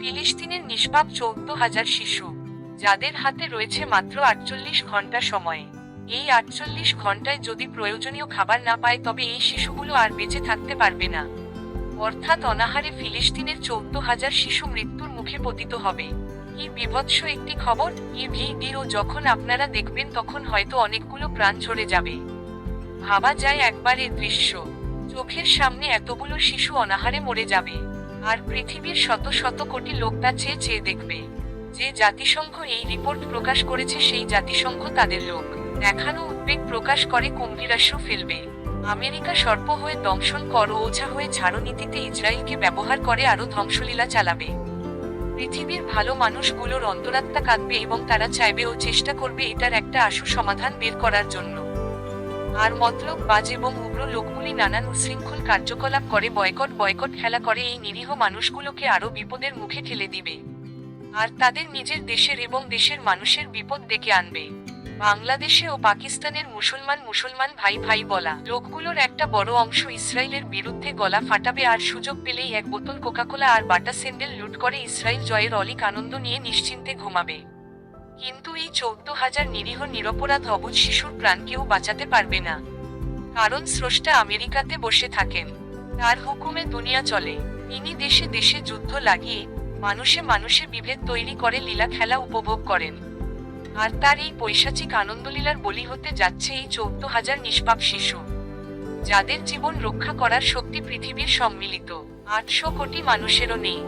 ফিলিস্তিনের নিষ্পাপ চৌদ্দ হাজার শিশু, যাদের হাতে রয়েছে মাত্র আটচল্লিশ ঘণ্টা সময়। এই আটচল্লিশ ঘন্টায় যদি প্রয়োজনীয় খাবার না পায়, তবে এই শিশুগুলো আর বেঁচে থাকতে পারবে না। অর্থাৎ অনাহারে ফিলিস্তিনের চৌদ্দ হাজার শিশু মৃত্যুর মুখে পতিত হবে। কি বিভৎস একটি খবর এই ভিডিও যখন আপনারা দেখবেন, তখন হয়তো অনেকগুলো প্রাণ ঝরে যাবে। ভাবা যায় একবার এ দৃশ্য। চোখের সামনে এতগুলো শিশু অনাহারে মরে যাবে। আর পৃথিবীর শত শত কোটি লোক তা চেয়ে চেয়ে দেখবে। যে জাতিসংঘ এই রিপোর্ট প্রকাশ করেছে সেই জাতিসংঘ তাদের লোক। দেখানো উদ্বেগ প্রকাশ করে কুম্ভীরাস্য ফেলবে। আমেরিকা সর্প হয়ে দংশন কর ওঝা হয়ে নীতিতে ইসরায়েলকে ব্যবহার করে আরও ধ্বংসলীলা চালাবে। পৃথিবীর ভালো মানুষগুলোর অন্তরাত্মা কাঁদবে এবং তারা চাইবে ও চেষ্টা করবে এটার একটা আশু সমাধান বের করার জন্য। আর মতলব বাজ এবং উগ্র লোকগুলি নানান উশৃঙ্খল কার্যকলাপ করে, বয়কট বয়কট খেলা করে, এই নিরীহ মানুষগুলোকে আরও বিপদের মুখে ঠেলে দিবে। আর তাদের নিজের দেশের এবং দেশের মানুষের বিপদ ডেকে আনবে। বাংলাদেশে ও পাকিস্তানের মুসলমান মুসলমান ভাই ভাই বলা লোকগুলোর একটা বড় অংশ ইসরায়েলের বিরুদ্ধে গলা ফাটাবে আর সুযোগ পেলেই এক বোতল কোকাকোলা আর বাটা স্যান্ডেল লুট করে ইসরায়েল জয়ের অলিক আনন্দ নিয়ে নিশ্চিন্তে ঘুমাবে। কিন্তু এই চৌদ্দ হাজার নিরীহ নিরপরাধ অবুজ শিশুর প্রাণ কেউ বাঁচাতে পারবে না। কারণ স্রষ্টা আমেরিকাতে বসে থাকেন। তার হুকুমে দুনিয়া চলে। তিনি দেশে দেশে যুদ্ধ লাগিয়ে মানুষে মানুষে বিভেদ তৈরি করে লীলা খেলা উপভোগ করেন। আর তার এই পৈশাচিক আনন্দলীলার বলি হতে যাচ্ছে এই চৌদ্দ হাজার নিষ্পাপ শিশু। যাদের জীবন রক্ষা করার শক্তি পৃথিবীর সম্মিলিত। আটশো কোটি মানুষেরও নেই।